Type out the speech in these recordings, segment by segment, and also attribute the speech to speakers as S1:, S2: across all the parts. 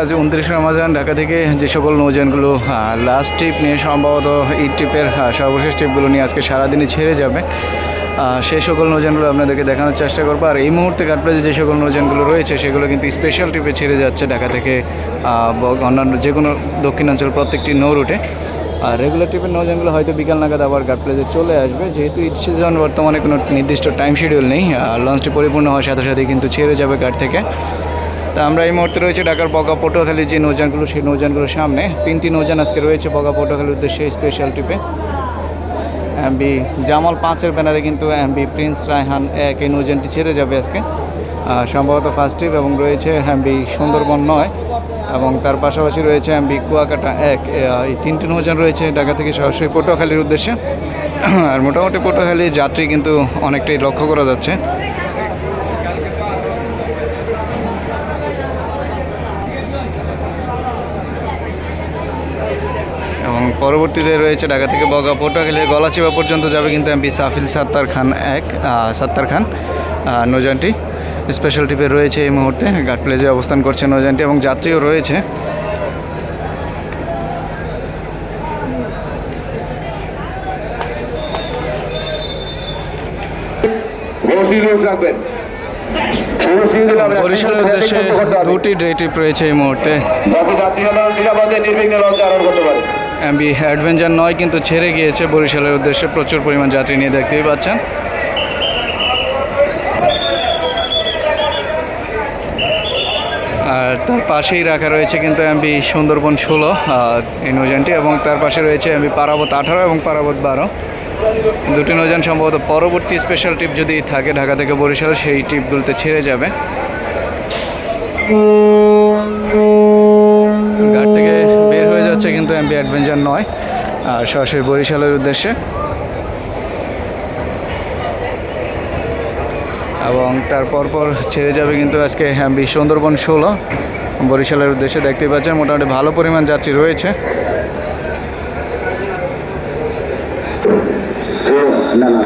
S1: আজ উনত্রিশ রমাজান, ঢাকা থেকে যে সকল নৌযানগুলো লাস্ট ট্রিপ নিয়ে সম্ভবত এই ট্রিপের সর্বশেষ ট্রিপগুলো নিয়ে আজকে সারাদিনই ছেড়ে যাবে। সেই সকল নৌযানগুলো আপনাদেরকে দেখানোর চেষ্টা করব। আর এই মুহূর্তে কাঠপ্লাজে যে সকল নৌযানগুলো রয়েছে, সেগুলো কিন্তু স্পেশাল ট্রিপে ছেড়ে যাচ্ছে ঢাকা থেকে অন্যান্য যে কোনো দক্ষিণাঞ্চল প্রত্যেকটি নৌ রুটে। আর রেগুলার ট্রিপের নৌযানগুলো হয়তো বিকাল নাগাদ আবার ঘাটপ্লাজে চলে আসবে। যেহেতু ঈদ সিজন বর্তমানে কোনো নির্দিষ্ট টাইম শিডিউল নেই লঞ্চটি পরিপূর্ণ হওয়ার সাথে সাথে কিন্তু ছেড়ে যাবে ঘাট থেকে। তা আমরা এই মুহূর্তে রয়েছে ঢাকার বগা পটুয়াখালী যে নৌযানগুলো, সেই নৌযানগুলোর সামনে। তিনটি নৌযান আজকে রয়েছে বগা পটুয়াখালীর উদ্দেশ্যে স্পেশাল ট্রিপে এমবি জামাল পাঁচের ব্যানারে কিন্তু এমবি প্রিন্স রায়হান এক, এই নৌযানটি ছেড়ে যাবে আজকে। সম্ভবত ফার্স্ট ট্রিপ এবং রয়েছে এমবি সুন্দরবন নয় এবং তার পাশাপাশি রয়েছে এমবি কুয়াকাটা এক। এই তিনটি নৌযান রয়েছে ঢাকা থেকে সরাসরি পটুয়াখালীর উদ্দেশ্যে। আর মোটামুটি পটুয়াখালী যাত্রী কিন্তু অনেকটাই লক্ষ্য করা যাচ্ছে। পরবর্তীতে রয়েছে ঢাকা থেকে বগা পটুয়াখালী গলাচিপা পর্যন্ত যাবে কিন্তু এমপি সাফিল সাত্তার খান এক সাত্তার খান আহ, নৌযানটি। স্পেশাল ট্রিপে রয়েছে এই মুহূর্তে ঘাট প্লেজে অবস্থান করছে নৌযানটি এবং যাত্রীও রয়েছে। বরিশালের উদ্দেশ্যে দুটি ডে ট্রিপ রয়েছে এই মুহূর্তে।
S2: যাতে যাত্রীরা নিরাপদে নির্বিঘ্নে লঞ্চ আরোহণ করতে পারে।
S1: এমবি অ্যাডভেঞ্চার নয়, কিন্তু ছেড়ে গিয়েছে বরিশালের উদ্দেশ্যে প্রচুর পরিমাণ যাত্রী নিয়ে দেখতেই পাচ্ছেন। আর তার পাশেই রাখা রয়েছে কিন্তু এমবি সুন্দরবন ষোলো এই নৌযানটি, এবং তার পাশে রয়েছে এমবি পারাবত আঠারো এবং পারাবত বারো। দুটি নৌযান সম্ভবত পরবর্তী স্পেশাল ট্রিপ যদি থাকে ঢাকা থেকে বরিশাল, সেই ট্রিপগুলোতে ছেড়ে যাবে। যাচ্ছে কিন্তু এমবি অ্যাডভেঞ্চার নয় সরাসরি বরিশালের উদ্দেশ্যে। এবং তার পরপর ছেড়ে যাবে কিন্তু আজকে এমবি সুন্দরবন ষোলো, বরিশালের উদ্দেশ্যে দেখতে পাচ্ছেন, মোটামুটি ভালো পরিমাণ যাত্রী রয়েছে।
S2: না না।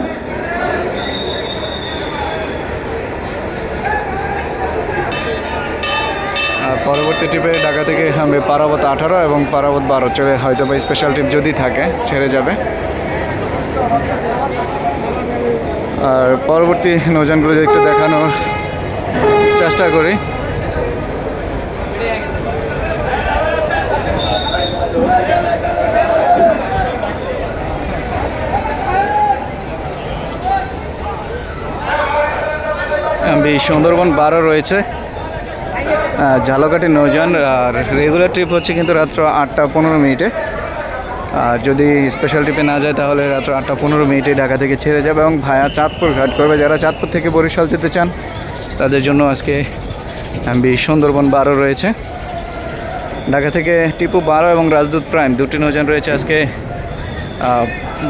S1: পরবর্তী ট্রিপে ঢাকা থেকে আমি পারাবত আঠারো এবং পারাবত বারো চলে হয়তো বা স্পেশাল ট্রিপ যদি থাকে, ছেড়ে যাবে। আর পরবর্তী নৌযানগুলো যদি একটু দেখানোর চেষ্টা করি। সুন্দরবন বারো রয়েছে। আহ, ঝালকাঠি নৌযান আর রেগুলার ট্রিপ হচ্ছে কিন্তু রাত্র আটটা পনেরো মিনিটে। আর যদি স্পেশাল ট্রিপে না যায় তাহলে রাত্র আটটা পনেরো মিনিটে ঢাকা থেকে ছেড়ে যাবে এবং ভায়া চাঁদপুর ঘাট করবে। যারা চাঁদপুর থেকে বরিশাল যেতে চান তাদের জন্য আজকে সুন্দরবন বারো রয়েছে। ঢাকা থেকে টিপু বারো এবং রাজদূত প্রাইম দুটি নৌযান রয়েছে আজকে।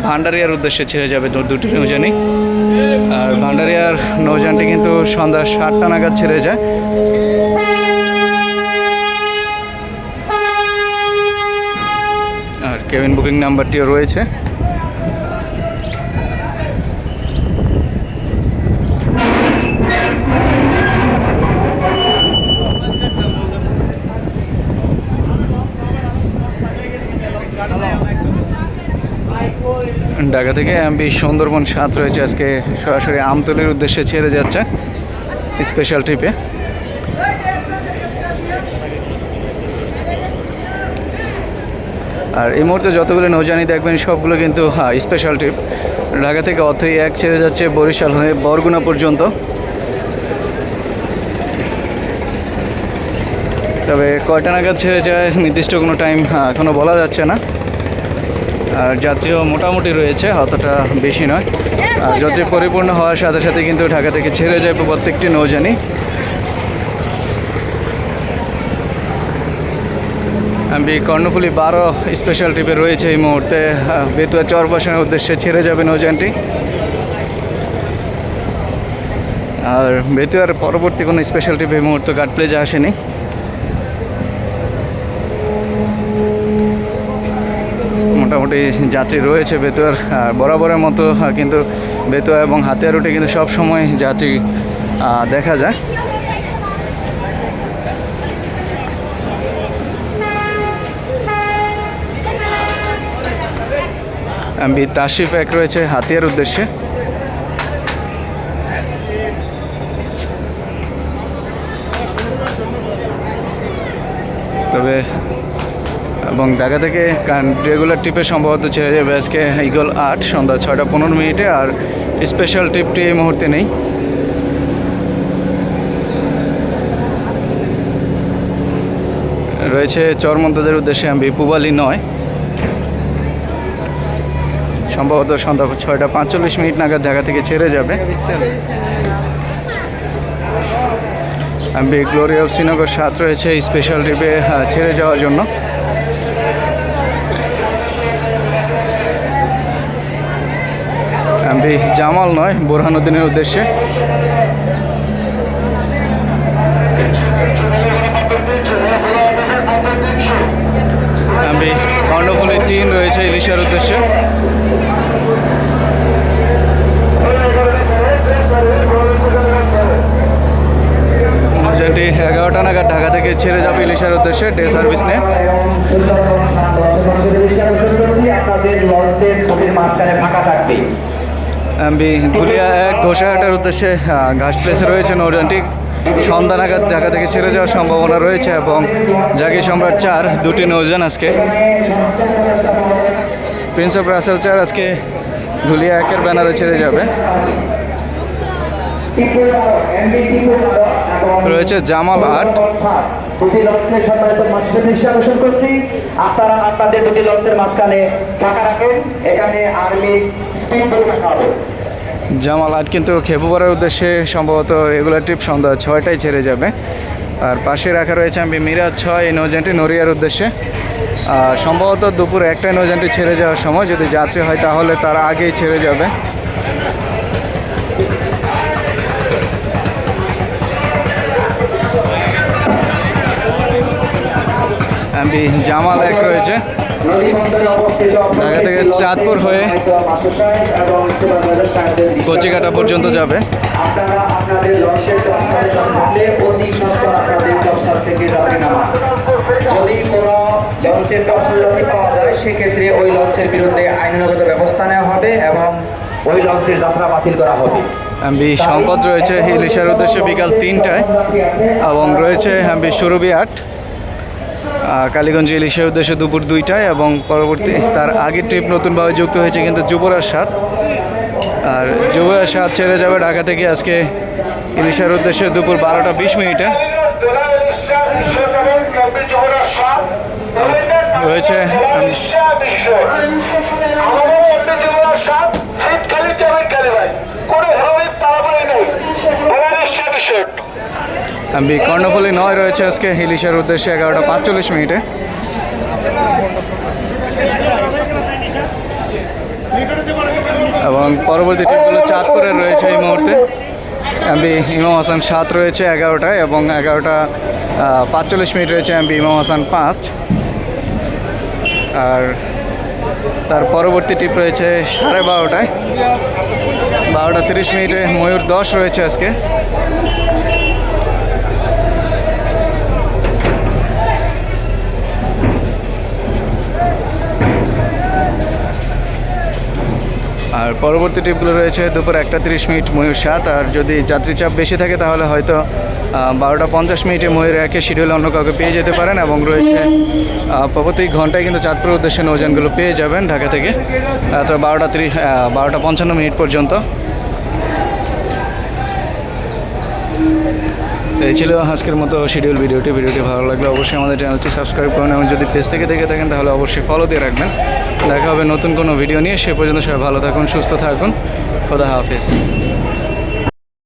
S1: ভান্ডারিয়ার উদ্দেশ্যে ছেড়ে যাবে দুটি নৌযানই। আর ভান্ডারিয়ার নৌযানটি কিন্তু সন্ধ্যা সাতটা নাগাদ ছেড়ে যায়। কেবিন বুকিং নাম্বারটিও রয়েছে। ঢাকা থেকে এমবি সুন্দরবন সাত রয়েছে। আজকে সরাসরি আমতলির উদ্দেশ্যে ছেড়ে যাচ্ছে। স্পেশাল ট্রিপে। আর এই মুহূর্তে যতগুলো নৌজানি দেখবেন, সবগুলো কিন্তু হ্যাঁ স্পেশাল ট্রিপ ঢাকা থেকে অথই এক ছেড়ে যাচ্ছে বরিশাল হয়ে বরগুনা পর্যন্ত। তবে কয়টা নাগাদ ছেড়ে যায় নির্দিষ্ট কোনো টাইম এখনও বলা যাচ্ছে না। আর যাত্রীও মোটামুটি রয়েছে, অতটা বেশি নয়। আর যাত্রী পরিপূর্ণ হওয়ার সাথে সাথে কিন্তু ঢাকা থেকে ছেড়ে যায় প্রত্যেকটি নৌজানি আমি কর্ণফুলি বারো স্পেশাল ট্রিপে রয়েছে এই মুহূর্তে। বেতুয়া চরবাসনের উদ্দেশ্যে ছেড়ে যাবে নৌযানটি। আর বেতুয়ার পরবর্তী কোনো স্পেশাল ট্রিপ এই মুহূর্তে গার্ড প্লেজে আসেনি। মোটামুটি যাত্রী রয়েছে বেতুয়ার আর বরাবরের মতো কিন্তু বেতুয়া এবং হাতিয়ার রুটে কিন্তু সব সময় যাত্রী দেখা যায়। এমবি তাশিফ এক রয়েছে হাতিয়ার উদ্দেশ্যে। তবে, এবং ঢাকা থেকে রেগুলার ট্রিপে সম্ভবত ছেড়ে যাবে আজকে ইগল আট, সন্ধ্যা ছয়টা পনেরো মিনিটে, আর স্পেশাল ট্রিপটি এই মুহূর্তে নেই। রয়েছে চরমন্তাজের উদ্দেশ্যে আমি পুবালি নয়। সম্ভবত সন্ধ্যা ছয়টা পাঁচচল্লিশ মিনিট নাগাদ ঢাকা থেকে ছেড়ে যাবে। আমি গ্লোরি অফ শ্রীনগর সাত রয়েছে স্পেশাল ট্রিপে ছেড়ে যাওয়ার জন্য। আমি জামাল নয়, বোরহানুদ্দিনের উদ্দেশ্যে। আমি কর্ণফুলি তিন রয়েছে ইলিশার উদ্দেশ্যে। এগারোটা নাগাদ ঢাকা থেকে ছেড়ে যাবে ইলিশার উদ্দেশ্যে ডে সার্ভিস নিয়ে। ধুলিয়া এক উদ্দেশ্যে ঘাস প্লেসে রয়েছে নৌযানটি। সন্ধ্যা নাগাদ ঢাকা থেকে ছেড়ে যাওয়ার সম্ভাবনা রয়েছে এবং জাগি সম্রাট চার, দুটি নৌযান আজকে। প্রিন্স অফ রাসেল চার আজকে ধুলিয়া একের ব্যানারে ছেড়ে যাবে। রয়েছে জামাল আট।
S3: দুটি লঞ্চের সম্মানিত মাস্টার দৃষ্টি আকর্ষণ করছি। আপনারা আপনাদের দুটি লঞ্চের মাঝখানে ফাঁকা রাখেন। এখানে আর্মি স্পিড বোট রাখা
S1: জামাল আট কিন্তু খেপুপাড়ার উদ্দেশ্যে সম্ভবত রেগুলার ট্রিপ সন্ধ্যা ছয়টায় ছেড়ে যাবে। আর পাশে রাখা রয়েছে আমি মিরাজ ছয়, এই নৌজানটি নড়িয়ার উদ্দেশ্যে। সম্ভবত দুপুর একটাই নৌজানটি ছেড়ে যাওয়ার সময় যদি যাত্রী হয় তাহলে তার আগেই ছেড়ে যাবে। আমি জামাল এক রয়েছে। ঢাকা থেকে চাঁদপুর হয়ে কচিকাটা পর্যন্ত যাবে।
S3: সেক্ষেত্রে ওই লঞ্চের বিরুদ্ধে আইনগত ব্যবস্থা নেওয়া হবে এবং ওই লঞ্চের যাত্রা বাতিল করা হবে
S1: এমবি সম্পদ রয়েছে ইলিশার উদ্দেশ্যে বিকাল তিনটায় এবং রয়েছে এমবি সুরভি আট। কালীগঞ্জ ইলিশের উদ্দেশ্যে দুপুর দুইটায় এবং পরবর্তী তার আগের ট্রিপ নতুনভাবে যুক্ত হয়েছে কিন্তু যুবরাজ সাত আর যুবরাজ সাত ছেড়ে যাবে ঢাকা থেকে আজকে ইলিশার উদ্দেশ্যে দুপুর বারোটা বিশ মিনিটে। রয়েছে এম, এমবি কর্ণফুলি নয় রয়েছে আজকে ইলিশার উদ্দেশ্যে এগারোটা পাঁচচল্লিশ মিনিটে। এবং পরবর্তী ট্রিপগুলো চাঁদপুরে রয়েছে এই মুহূর্তে। এমবি ইমাম হাসান সাত রয়েছে এগারোটায় এবং এগারোটা পাঁচচল্লিশ মিনিট রয়েছে এমবি ইমাম হাসান পাঁচ। আর তার পরবর্তী ট্রিপ রয়েছে সাড়ে বারোটায়। বারোটা তিরিশ মিনিটে ময়ূর দশ রয়েছে আজকে। আর পরবর্তী ট্রিপগুলো রয়েছে দুপুর একটা তিরিশ মিনিট ময়ূর সাত, আর যদি যাত্রী চাপ বেশি থাকে তাহলে হয়তো বারোটা পঞ্চাশ মিনিটে ময়ূর একে শিডিউল অন্য কাউকে পেয়ে যেতে পারেন এবং রয়েছে প্রতি ঘন্টায় কিন্তু চাঁদপুর উদ্দেশ্যে নৌযানগুলো পেয়ে যাবেন ঢাকা থেকে তো বারোটা তিরিশ বারোটা পঞ্চান্ন মিনিট পর্যন্ত। এই ছিল আজকের মতো শিডিউল ভিডিওটি। ভিডিওটি ভালো লাগলে অবশ্যই আমাদের চ্যানেলটি সাবস্ক্রাইব করুন এবং যদি পেজ থেকে দেখে থাকেন তাহলে অবশ্যই ফলো দিয়ে রাখবেন। দেখা হবে নতুন কোনো ভিডিও নিয়ে। সে পর্যন্ত সবাই ভালো থাকুন, সুস্থ থাকুন। খোদা হাফিজ।